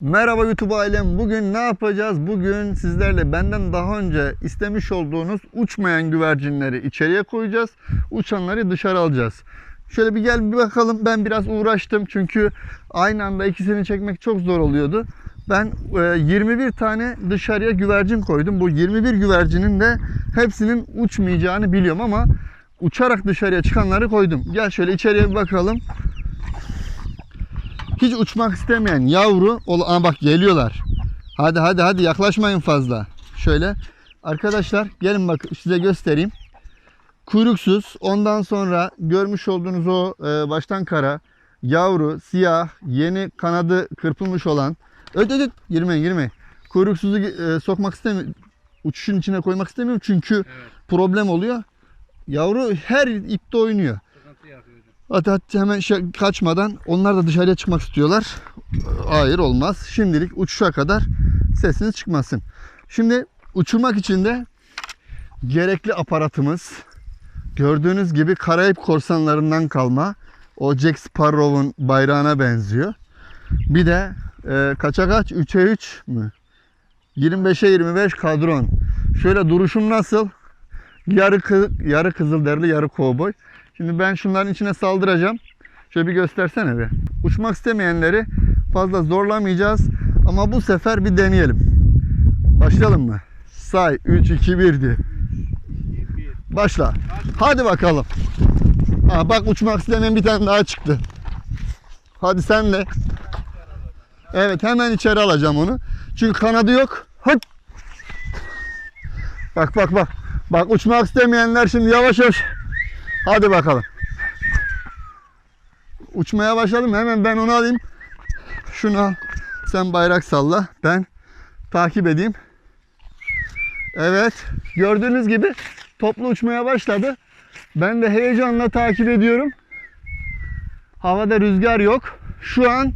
Merhaba YouTube ailem. Bugün ne yapacağız? Bugün sizlerle benden daha önce istemiş olduğunuz uçmayan güvercinleri içeriye koyacağız. Uçanları dışarı alacağız. Şöyle bir gel bir bakalım. Ben biraz uğraştım çünkü aynı anda ikisini çekmek çok zor oluyordu. Ben e, 21 tane dışarıya güvercin koydum. Bu 21 güvercinin de hepsinin uçmayacağını biliyorum ama uçarak dışarıya çıkanları koydum. Gel şöyle içeriye bir bakalım hiç uçmak istemeyen yavru Aa bak geliyorlar. Hadi hadi hadi yaklaşmayın fazla. Şöyle arkadaşlar gelin bak size göstereyim. Kuyruksuz ondan sonra görmüş olduğunuz o e, baştan kara yavru siyah yeni kanadı kırpılmış olan öt öt öt girmeyin girmeyin. Kuyruksuzu e, sokmak istemiyorum. Uçuşun içine koymak istemiyorum çünkü Evet. problem oluyor. Yavru her ipte oynuyor. Hatta hemen kaçmadan onlar da dışarıya çıkmak istiyorlar. Hayır olmaz. Şimdilik uçuşa kadar sesiniz çıkmasın. Şimdi uçurmak için de gerekli aparatımız gördüğünüz gibi Karayip korsanlarından kalma o Jack Sparrow'un bayrağına benziyor. Bir de e, kaça kaç? 3'e 3 mü? 25'e 25 kadron. Şöyle duruşum nasıl? Yarı, kı- yarı kızılderili yarı kovboy. Şimdi ben şunların içine saldıracağım. Şöyle bir göstersene bir. Uçmak istemeyenleri fazla zorlamayacağız. Ama bu sefer bir deneyelim. Başlayalım mı? Say 3 2 1 diye. 2, 1. Başla. Hadi bakalım. Ha, bak uçmak istemeyen bir tane daha çıktı. Hadi sen de. Evet hemen içeri alacağım onu. Çünkü kanadı yok. Hıt. Bak bak bak. Bak uçmak istemeyenler şimdi yavaş yavaş. Hadi bakalım. Uçmaya başladım. Hemen ben onu alayım. Şunu al. Sen bayrak salla. Ben takip edeyim. Evet. Gördüğünüz gibi toplu uçmaya başladı. Ben de heyecanla takip ediyorum. Havada rüzgar yok. Şu an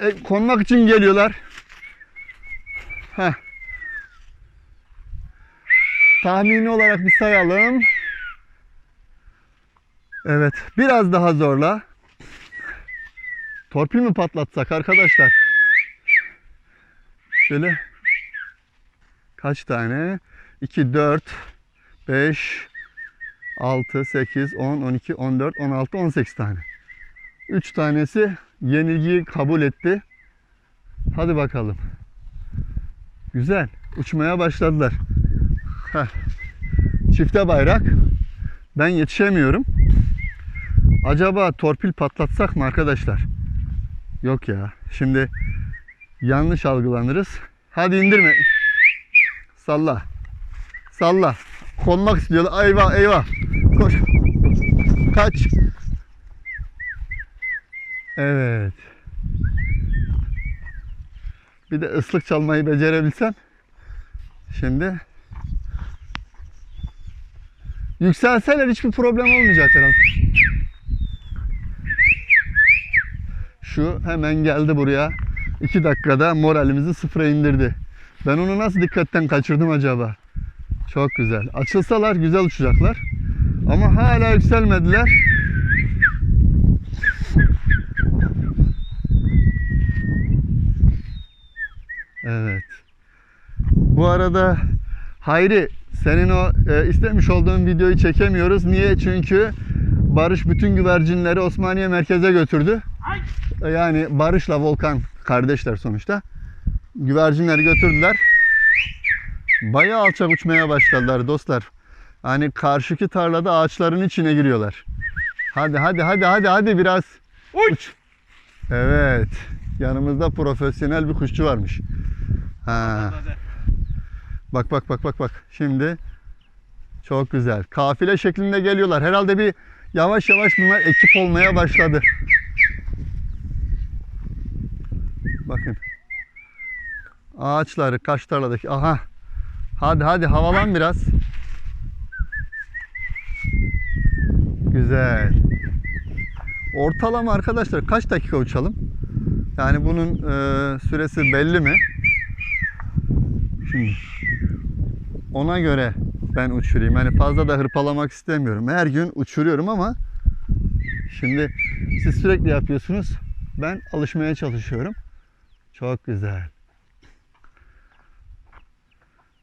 e, konmak için geliyorlar. Heh. Tahmini olarak bir sayalım. Evet. Biraz daha zorla. Torpil mi patlatsak arkadaşlar? Şöyle. Kaç tane? 2, 4, 5, 6, 8, 10, 12, 14, 16, 18 tane. 3 tanesi yenilgiyi kabul etti. Hadi bakalım. Güzel. Uçmaya başladılar. Heh. Çifte bayrak. Ben yetişemiyorum. Acaba torpil patlatsak mı arkadaşlar? Yok ya. Şimdi yanlış algılanırız. Hadi indirme. Salla. Salla. Konmak istiyorlar. Eyvah eyvah. Koş. Kaç. Evet. Bir de ıslık çalmayı becerebilsem. Şimdi yükselseler hiçbir problem olmayacak herhalde. Şu hemen geldi buraya. 2 dakikada moralimizi sıfıra indirdi. Ben onu nasıl dikkatten kaçırdım acaba? Çok güzel. Açılsalar güzel uçacaklar. Ama hala yükselmediler. Evet. Bu arada Hayri senin o e, istemiş olduğun videoyu çekemiyoruz. Niye? Çünkü Barış bütün güvercinleri Osmaniye merkeze götürdü. Yani Barış'la Volkan kardeşler sonuçta. Güvercinleri götürdüler. Bayağı alçak uçmaya başladılar dostlar. Hani karşıki tarlada ağaçların içine giriyorlar. Hadi hadi hadi hadi hadi biraz uç. Evet. Yanımızda profesyonel bir kuşçu varmış. Ha. Bak bak bak bak bak. Şimdi çok güzel. Kafile şeklinde geliyorlar. Herhalde bir yavaş yavaş bunlar ekip olmaya başladı. Bakın. Ağaçları kaç tarladaki. Aha. Hadi hadi havalan biraz. Güzel. Ortalama arkadaşlar kaç dakika uçalım? Yani bunun e, süresi belli mi? Şimdi ona göre ben uçurayım. Yani fazla da hırpalamak istemiyorum. Her gün uçuruyorum ama şimdi siz sürekli yapıyorsunuz. Ben alışmaya çalışıyorum. Çok güzel.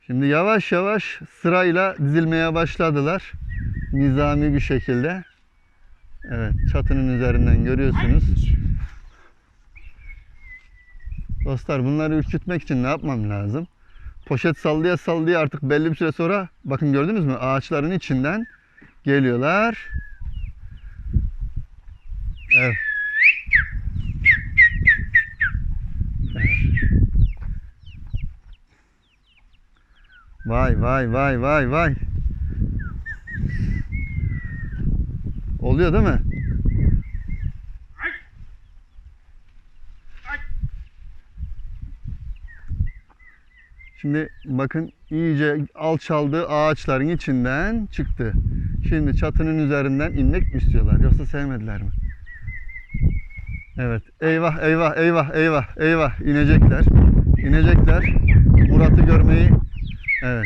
Şimdi yavaş yavaş sırayla dizilmeye başladılar. Nizami bir şekilde. Evet, çatının üzerinden görüyorsunuz. Dostlar bunları ürkütmek için ne yapmam lazım? Poşet sallaya sallaya artık belli bir süre sonra bakın gördünüz mü? Ağaçların içinden geliyorlar. Evet. Vay vay vay vay vay. Oluyor değil mi? Şimdi bakın iyice alçaldı ağaçların içinden çıktı. Şimdi çatının üzerinden inmek mi istiyorlar yoksa sevmediler mi? Evet. Eyvah eyvah eyvah eyvah eyvah inecekler. İnecekler. Murat'ı görmeyi evet.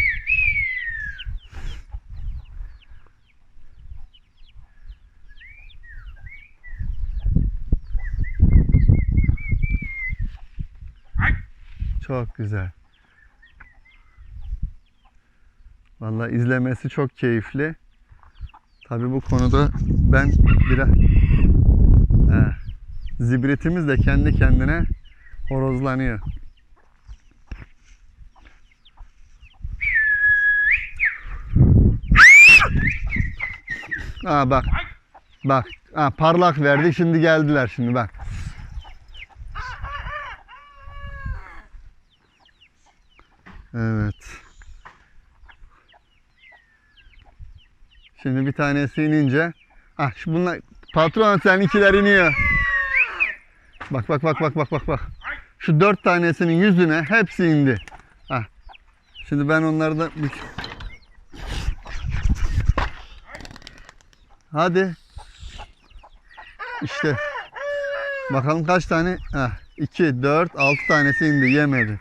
Çok güzel. Vallahi izlemesi çok keyifli. Tabii bu konuda ben biraz He. zibritimiz de kendi kendine horozlanıyor. Aa bak. Bak. Ha, parlak verdi şimdi geldiler şimdi bak. Evet. Şimdi bir tanesi inince ah şu bunlar patron seninkiler iniyor. Bak bak bak bak bak bak bak. Şu dört tanesinin yüzüne hepsi indi. Ah. Şimdi ben onlardan bir... Hadi. İşte. Bakalım kaç tane? Ah, 2, 4, 6 tanesi indi yemedi.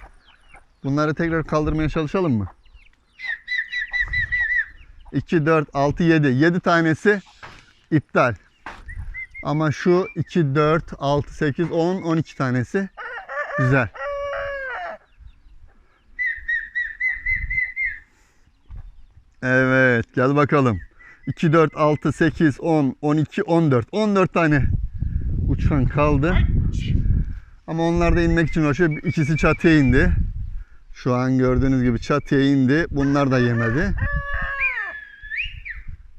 Bunları tekrar kaldırmaya çalışalım mı? 2, 4, 6, 7. 7 tanesi iptal. Ama şu 2, 4, 6, 8, 10, 12 tanesi güzel. Evet gel bakalım. 2, 4, 6, 8, 10, 12, 14. 14 tane uçan kaldı. Ama onlar da inmek için uğraşıyor. İkisi çatıya indi. Şu an gördüğünüz gibi çatıya indi. Bunlar da yemedi.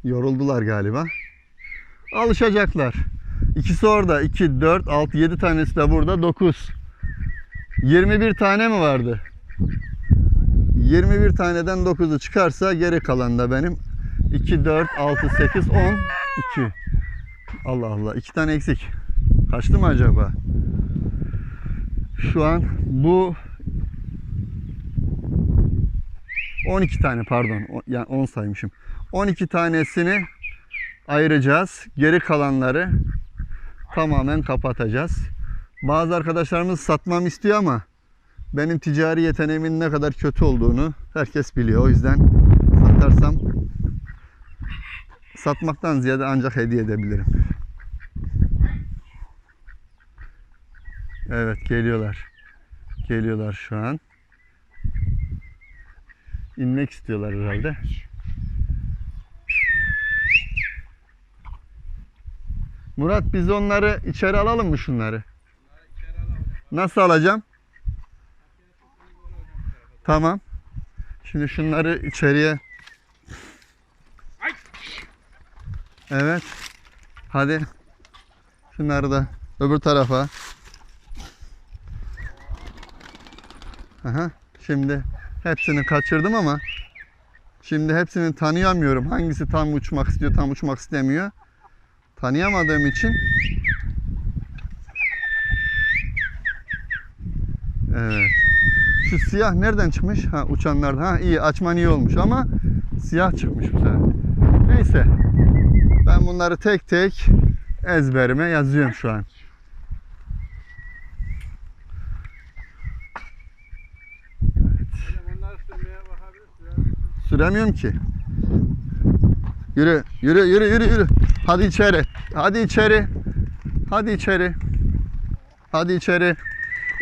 Yoruldular galiba. Alışacaklar. İkisi orada. 2, 4, 6, 7 tanesi de burada. 9. 21 tane mi vardı? 21 taneden 9'u çıkarsa geri kalan da benim 2, 4, 6, 8, 10, 2. Allah Allah. 2 tane eksik. Kaçtı mı acaba? Şu an bu 12 tane pardon. Yani 10 saymışım. 12 tanesini ayıracağız. Geri kalanları tamamen kapatacağız. Bazı arkadaşlarımız satmam istiyor ama benim ticari yeteneğimin ne kadar kötü olduğunu herkes biliyor. O yüzden satarsam satmaktan ziyade ancak hediye edebilirim. Evet geliyorlar. Geliyorlar şu an. İnmek istiyorlar herhalde. Murat biz onları içeri alalım mı şunları? Nasıl alacağım? Tamam. Şimdi şunları içeriye Evet. Hadi. Şunları da öbür tarafa. Aha. Şimdi hepsini kaçırdım ama şimdi hepsini tanıyamıyorum. Hangisi tam uçmak istiyor, tam uçmak istemiyor. Tanıyamadığım için Evet. Şu siyah nereden çıkmış? Ha uçanlardan. Ha iyi açman iyi olmuş ama siyah çıkmış bu sefer. Neyse. Ben bunları tek tek ezberime yazıyorum şu an. Süremiyorum ki. Yürü, yürü, yürü, yürü, yürü. Hadi içeri. Hadi içeri. Hadi içeri. Hadi içeri.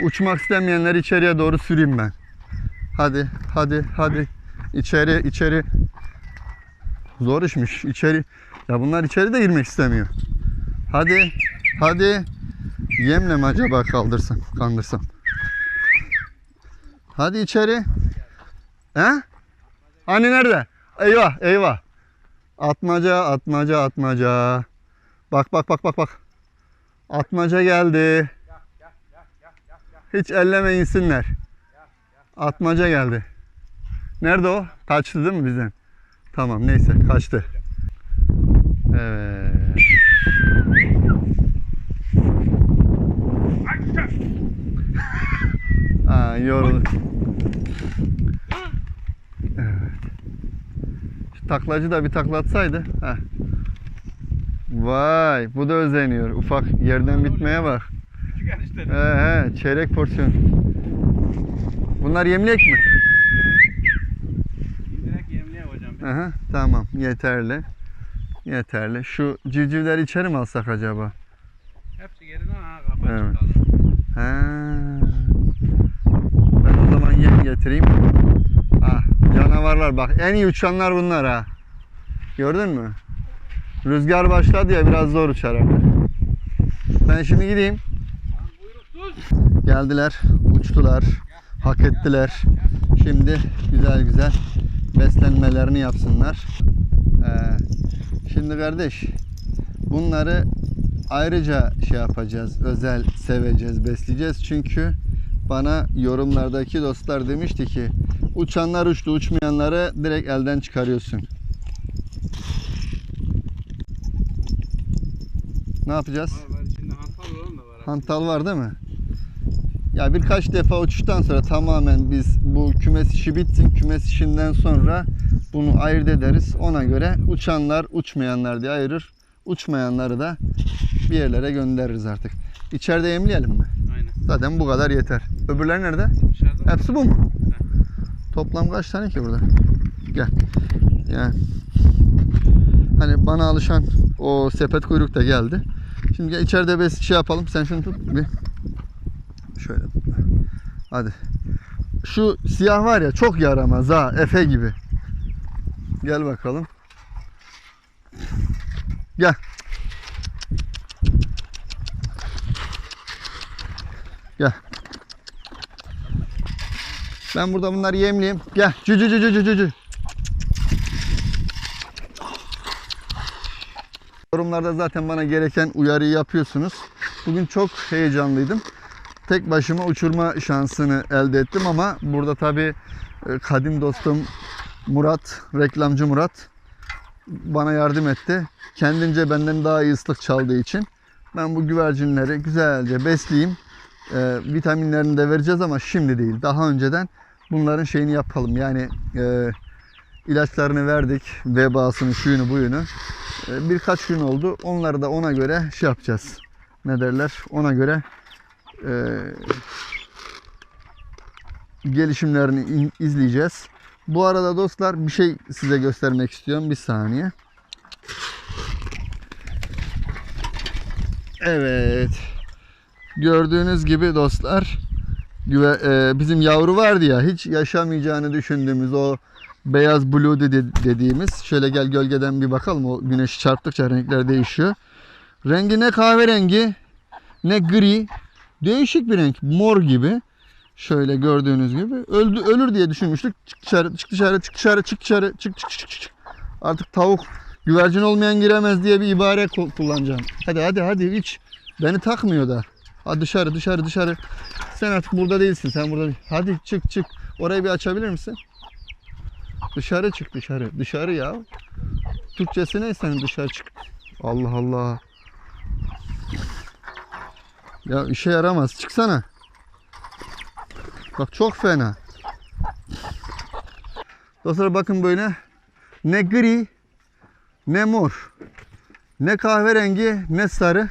Uçmak istemeyenleri içeriye doğru süreyim ben. Hadi, hadi, hadi. İçeri, içeri. Zor işmiş. İçeri. Ya bunlar içeri de girmek istemiyor. Hadi, hadi. Yemle mi acaba kaldırsam, kandırsam? Hadi içeri. He? Hani nerede? Eyvah, eyvah. Atmaca, atmaca, atmaca. Bak, bak, bak, bak, bak. Atmaca geldi. Hiç elleme insinler. Atmaca geldi. Nerede o? Kaçtı değil mi bizden? Tamam neyse kaçtı. Evet. Ha, yoruldu. Evet. Şu taklacı da bir taklatsaydı. Heh. Vay bu da özeniyor. Ufak yerden bitmeye bak. Küçük enişte. He he çeyrek porsiyon. Bunlar yemlek mi? İndirek yemliğe hocam. Aha, tamam yeterli. Yeterli. Şu civcivleri içeri mi alsak acaba? Hepsi geriden ha kapı Evet. He. Ben o zaman yem getireyim. Ah, canavarlar bak en iyi uçanlar bunlar ha. Gördün mü? Rüzgar başladı ya biraz zor uçar artık. Ben şimdi gideyim. Geldiler, uçtular, hak ettiler. Şimdi güzel güzel beslenmelerini yapsınlar. Ee, şimdi kardeş, bunları ayrıca şey yapacağız, özel seveceğiz, besleyeceğiz. Çünkü bana yorumlardaki dostlar demişti ki uçanlar uçtu, uçmayanları direkt elden çıkarıyorsun. Ne yapacağız? Var var içinde hantal olan da var. ha. Hantal var değil mi? Ya birkaç defa uçuştan sonra tamamen biz bu kümes işi bitsin. Kümes işinden sonra bunu ayırt ederiz. Ona göre uçanlar, uçmayanlar diye ayırır. Uçmayanları da bir yerlere göndeririz artık. İçeride yemleyelim mi? Aynen. Zaten bu kadar yeter. Öbürleri nerede? Dışarıda. Hepsi bu mu? Toplam kaç tane ki burada? Gel. Yani hani bana alışan o sepet kuyruk da geldi. Şimdi gel içeride bir şey yapalım. Sen şunu tut bir. Şöyle. tut. Hadi. Şu siyah var ya çok yaramaz ha. Efe gibi. Gel bakalım. Gel. Gel. Ben burada bunları yemleyeyim. Gel. Cü cü cü cü cü cü. Yorumlarda zaten bana gereken uyarıyı yapıyorsunuz. Bugün çok heyecanlıydım. Tek başıma uçurma şansını elde ettim ama burada tabii e, kadim dostum Murat, reklamcı Murat bana yardım etti. Kendince benden daha iyi ıslık çaldığı için ben bu güvercinleri güzelce besleyeyim. E, vitaminlerini de vereceğiz ama şimdi değil. Daha önceden bunların şeyini yapalım. Yani e, ilaçlarını verdik. Vebasını, şuyunu, buyunu. E, birkaç gün oldu. Onları da ona göre şey yapacağız. Ne derler? Ona göre e, gelişimlerini in- izleyeceğiz. Bu arada dostlar bir şey size göstermek istiyorum. Bir saniye. Evet. Gördüğünüz gibi dostlar e, bizim yavru vardı ya hiç yaşamayacağını düşündüğümüz o beyaz blue dedi, dediğimiz şöyle gel gölgeden bir bakalım o güneş çarptıkça renkler değişiyor. Rengi ne kahverengi ne gri değişik bir renk mor gibi şöyle gördüğünüz gibi öldü ölür diye düşünmüştük. Çık dışarı çık dışarı çık dışarı çık dışarı çık çık çık çık. Artık tavuk güvercin olmayan giremez diye bir ibare ku- kullanacağım. Hadi hadi hadi hiç beni takmıyor da. Hadi dışarı dışarı dışarı. Sen artık burada değilsin. Sen burada. Hadi çık çık. Orayı bir açabilir misin? Dışarı çık dışarı. Dışarı ya. Türkçesi ne senin dışarı çık. Allah Allah. Ya işe yaramaz. Çıksana. Bak çok fena. Dostlar bakın böyle. Ne gri ne mor. Ne kahverengi ne sarı.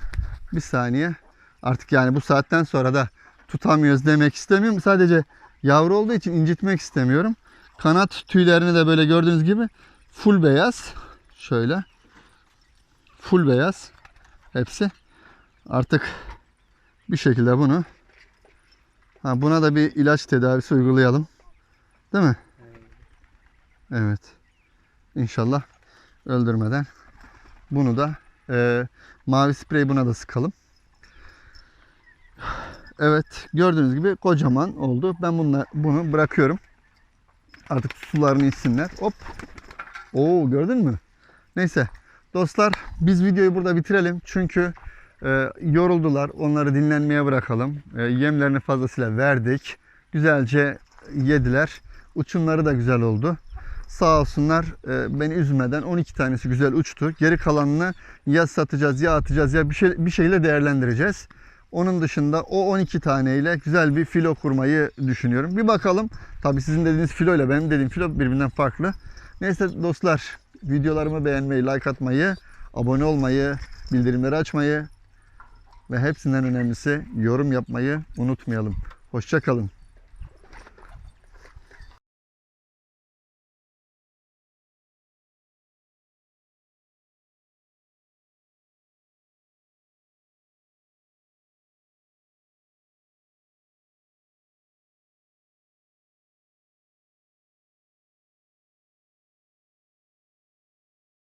Bir saniye. Artık yani bu saatten sonra da tutamıyoruz demek istemiyorum. Sadece yavru olduğu için incitmek istemiyorum. Kanat tüylerini de böyle gördüğünüz gibi full beyaz. Şöyle. Full beyaz. Hepsi. Artık bir şekilde bunu Ha, buna da bir ilaç tedavisi uygulayalım. Değil mi? Evet. İnşallah öldürmeden. Bunu da e, mavi sprey buna da sıkalım. Evet gördüğünüz gibi kocaman oldu. Ben bunla, bunu bırakıyorum. Artık sularını içsinler. Hop. Oo gördün mü? Neyse dostlar biz videoyu burada bitirelim. Çünkü e, yoruldular. Onları dinlenmeye bırakalım. E, yemlerini fazlasıyla verdik. Güzelce yediler. Uçumları da güzel oldu. Sağ olsunlar e, beni üzmeden 12 tanesi güzel uçtu. Geri kalanını ya satacağız ya atacağız ya bir şey bir şeyle değerlendireceğiz. Onun dışında o 12 taneyle güzel bir filo kurmayı düşünüyorum. Bir bakalım. Tabii sizin dediğiniz filo ile benim dediğim filo birbirinden farklı. Neyse dostlar videolarımı beğenmeyi, like atmayı, abone olmayı, bildirimleri açmayı ve hepsinden önemlisi yorum yapmayı unutmayalım. Hoşçakalın.